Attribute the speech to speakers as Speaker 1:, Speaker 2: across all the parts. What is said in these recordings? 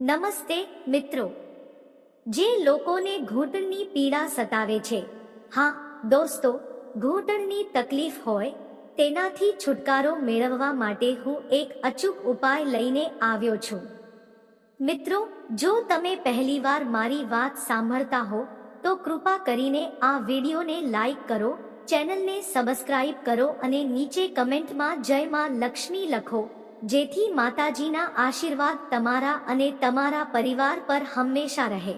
Speaker 1: નમસ્તે, મિત્રો. જે લોકોને ઘૂંટણની પીડા સતાવે છે, હા, દોસ્તો, ઘૂંટણની તકલીફ હોય, તેનાથી છુટકારો મેળવવા માટે હું એક અચૂક ઉપાય લઈને આવ્યો છું. મિત્રો, જો તમે પહેલીવાર મારી વાત સાંભળતા હો, તો કૃપા કરીને આ વિડીયોને લાઈક કરો, ચેનલને સબસ્ક્રાઇબ કરો અને નીચે કમેન્ટમાં જય માં લક્ષ્મી લખો. જેથી માતાજીના આશીર્વાદ તમારા અને તમારા પરિવાર પર હંમેશા રહે.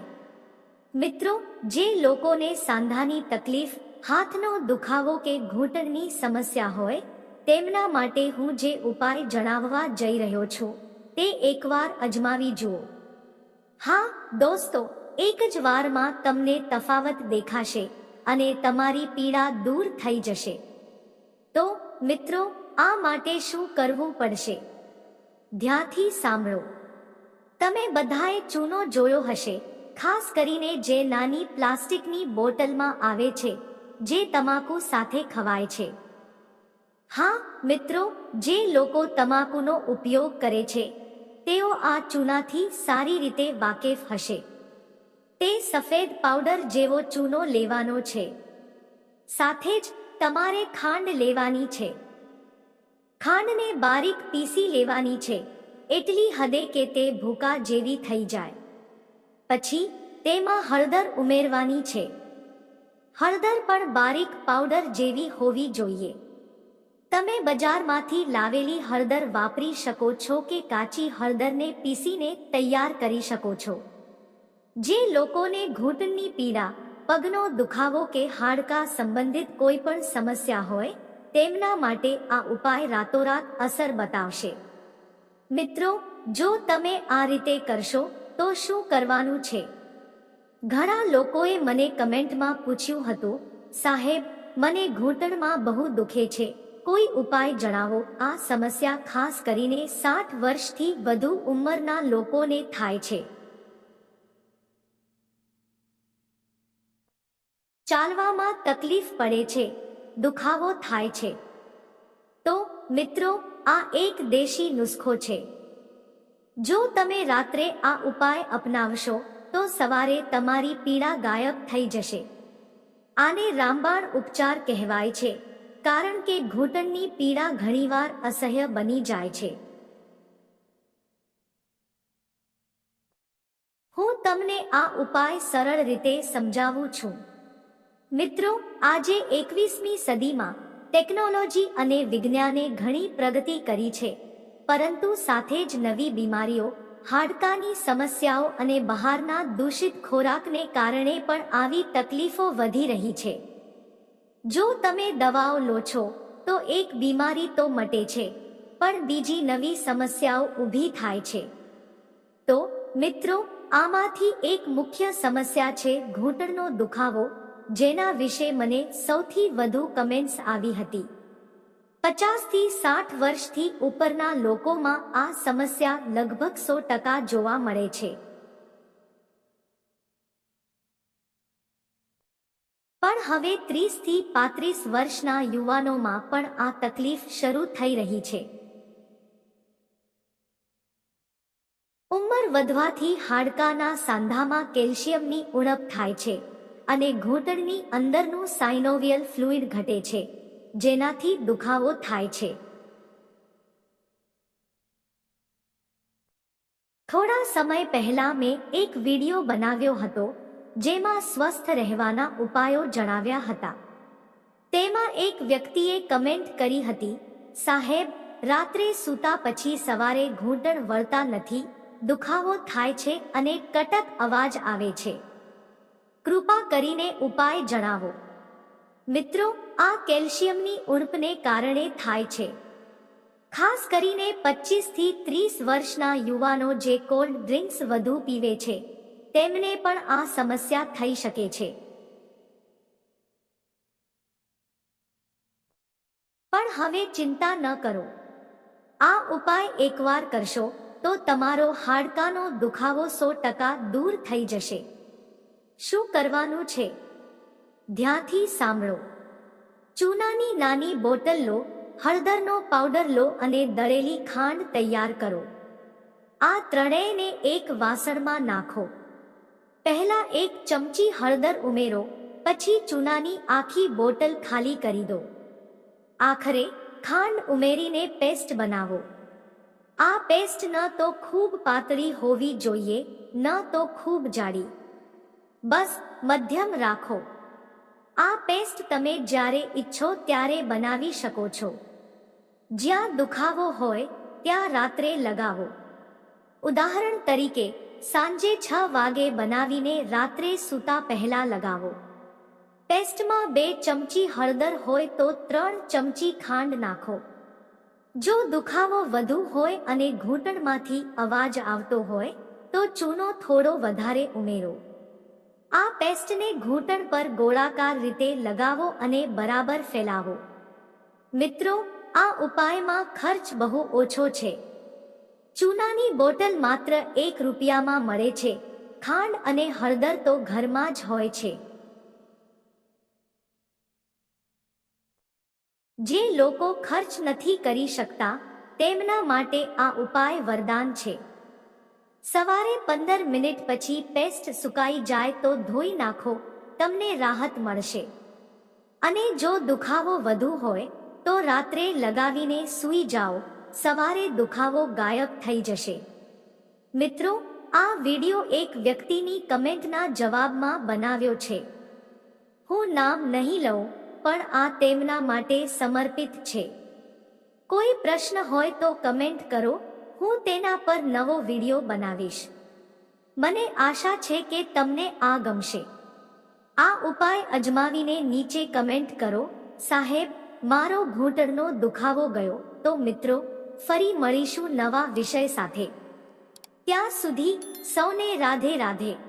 Speaker 1: મિત્રો, જે લોકોને સાંધાની તકલીફ, હાથનો દુખાવો કે ઘૂંટણની સમસ્યા હોય, તેમના માટે હું જે ઉપાય જણાવવા જઈ રહ્યો છું, તે એકવાર અજમાવી જુઓ. હા, દોસ્તો, એક જ વારમાં તમને તફાવત દેખાશે અને તમારી પીડા દૂર થઈ જશે. તો મિત્રો, આ માટે શું કરવું પડશે? ધ્યાથી સાંભળો. તમે બધાએ ચૂનો જોયો હશે, ખાસ કરીને જે નાની પ્લાસ્ટિકની બોટલમાં આવે છે, જે તમાકુ સાથે ખવાય છે. હા, મિત્રો, જે લોકો તમાકુનો ઉપયોગ કરે છે, તેઓ આ ચૂનાથી સારી રીતે વાકેફ હશે. તે સફેદ પાવડર જેવો ચૂનો લેવાનો છે. સાથે જ તમારે ખાંડ લેવાની છે. ખાંડને બારીક પીસી લેવાની છે, એટલી હદે કે તે ભૂકા જેવી થઈ જાય. પછી, તેમાં હળદર ઉમેરવાની છે. હળદર પણ બારીક પાવડર જેવી હોવી જોઈએ. તમે બજારમાંથી લાવેલી હળદર વાપરી શકો છો કે કાચી હળદરને પીસીને તૈયાર કરી શકો છો. જે લોકોને ઘૂંટણની પીડા પગનો દુખાવો કે હાડકા સંબંધિત કોઈ પણ સમસ્યા હોય, તેમના માટે આ ઉપાય રાતોરાત અસર બતાવશે. મિત્રો, જો તમે આ રીતે કરશો, તો શું કરવાનું છે? ઘણા લોકોએ મને કમેન્ટમાં પૂછ્યું હતું, સાહેબ, મને ઘૂંટણમાં બહુ દુખે છે. કોઈ ઉપાય જણાવો? આ સમસ્યા ખાસ કરીને સાઠ વર્ષથી વધુ ઉંમરના લોકોને થાય છે. ચાલવામાં તકલીફ પડે છે, દુખાવો થાય છે. તો મિત્રો, આ એક દેશી નુસ્ખો છે. જો તમે રાત્રે આ ઉપાય અપનાવશો, તો સવારે તમારી પીડા ગાયબ થઈ જશે. આને રામબાણ ઉપચાર કહેવાય છે, કારણ કે ઘૂંટણની પીડા ઘણીવાર અસહ્ય બની જાય છે. હું તમને આ ઉપાય સરળ રીતે સમજાવું છું. મિત્રો, આજે એકવીસમી સદીમાં ટેકનોલોજી અને વિજ્ઞાને ઘણી પ્રગતિ કરી છે, પરંતુ સાથે જ નવી બીમારીઓ, હાડકાની સમસ્યાઓ અને બહારના દૂષિત ખોરાકને કારણે પણ આવી તકલીફો વધી રહી છે. જો તમે દવાઓ લો છો, તો એક બીમારી તો મટે છે, પણ બીજી નવી સમસ્યાઓ ઊભી થાય છે. તો મિત્રો, આમાંથી એક મુખ્ય સમસ્યા છે ઘૂંટણનો દુખાવો જેના વિશે મને સૌથી વધુ કમેન્ટ્સ આવી હતી. પચાસથી સાઠ વર્ષથી ઉપરના લોકોમાં આ સમસ્યા લગભગ સો ટકા જોવા મળે છે. પણ હવે ત્રીસથી પાંત્રીસ વર્ષના યુવાનોમાં પણ આ તકલીફ શરૂ થઈ રહી છે. ઉંમર વધવાથી હાડકાના સાંધામાં કેલ્શિયમની ઉણપ થાય છે. અને ઘૂંટણની અંદરનું સાઇનોવિયલ ફ્લુઇડ ઘટે છે, જેનાથી દુખાવો થાય છે. થોડા સમય પહેલા મેં એક વિડિયો બનાવ્યો હતો, જેમાં સ્વસ્થ રહેવાના ઉપાયો જણાવ્યા હતા. તેમાં એક વ્યક્તિએ કમેન્ટ કરી હતી, સાહેબ, રાત્રે સૂતા પછી સવારે ઘૂંટણ વળતા નથી, દુખાવો થાય છે અને કટક અવાજ આવે છે. કૃપા કરીને ઉપાય જણાવો. મિત્રો, આ કેલ્શિયમની ઉણપને કારણે થાય છે. ખાસ કરીને પચીસથી ત્રીસ વર્ષના યુવાનો જે કોલ્ડ ડ્રિંક્સ વધુ પીવે છે, તેમને પણ આ સમસ્યા થઈ શકે છે. પણ હવે ચિંતા ન કરો. આ ઉપાય એકવાર કરશો, તો તમારો હાડકાનો દુખાવો સો ટકા દૂર થઈ જશે. શું કરવાનું છે? ધ્યાનથી સાંભળો. ચૂનાની નાની બોટલ લો, હળદરનો પાવડર લો અને દળેલી ખાંડ તૈયાર કરો. આ ત્રણેયને એક વાસણમાં નાખો. પહેલા એક ચમચી હળદર ઉમેરો, પછી ચૂનાની આખી બોટલ ખાલી કરી દો. આખરે ખાંડ ઉમેરીને પેસ્ટ બનાવો. આ પેસ્ટ ન તો ખૂબ પાતળી હોવી જોઈએ, ન તો ખૂબ જાડી. બસ, મધ્યમ રાખો. આ પેસ્ટ તમે જ્યારે ઈચ્છો ત્યારે બનાવી શકો છો. જ્યાં દુખાવો હોય, ત્યાં રાત્રે લગાવો. ઉદાહરણ તરીકે, સાંજે છ વાગે બનાવીને રાત્રે સૂતા પહેલા લગાવો. પેસ્ટમાં બે ચમચી હળદર હોય તો ત્રણ ચમચી ખાંડ નાખો. જો દુખાવો વધુ હોય અને ઘૂંટણમાંથી અવાજ આવતો હોય, તો ચૂનો થોડો વધારે ઉમેરો. આ પેસ્ટને ઘૂંટણ પર ગોળાકાર રીતે લગાવો અને બરાબર ફેલાવો. મિત્રો, આ ઉપાયમાં ખર્ચ બહુ ઓછો છે. ચૂનાની બોટલ માત્ર એક રૂપિયામાં મળે છે. ખાંડ અને હળદર તો ઘરમાં જ હોય છે. જે લોકો ખર્ચ નથી કરી શકતા, તેમના માટે આ ઉપાય વરદાન છે. સવારે પંદર મિનિટ પછી પેસ્ટ સુકાઈ જાય તો ધોઈ નાખો, તમને રાહત મળશે. અને જો દુખાવો વધુ હોય, તો રાત્રે લગાવીને સૂઈ જાઓ, સવારે દુખાવો ગાયબ થઈ જશે. મિત્રો, આ વિડિયો એક વ્યક્તિની કમેન્ટના જવાબમાં બનાવ્યો છે. હું નામ નહીં લઉં, પણ આ તેમના માટે સમર્પિત છે. કોઈ પ્રશ્ન હોય તો કમેન્ટ કરો હું તેના પર નવો વીડિયો બનાવીશ. મને આશા છે કે તમને આ ગમશે. આ ઉપાય અજમાવીને નીચે કમેન્ટ કરો, સાહેબ, મારો ઘૂંટણનો દુખાવો ગયો. તો મિત્રો, ફરી મળીશું નવા વિષય સાથે. ત્યાં સુધી સૌને રાધે રાધે.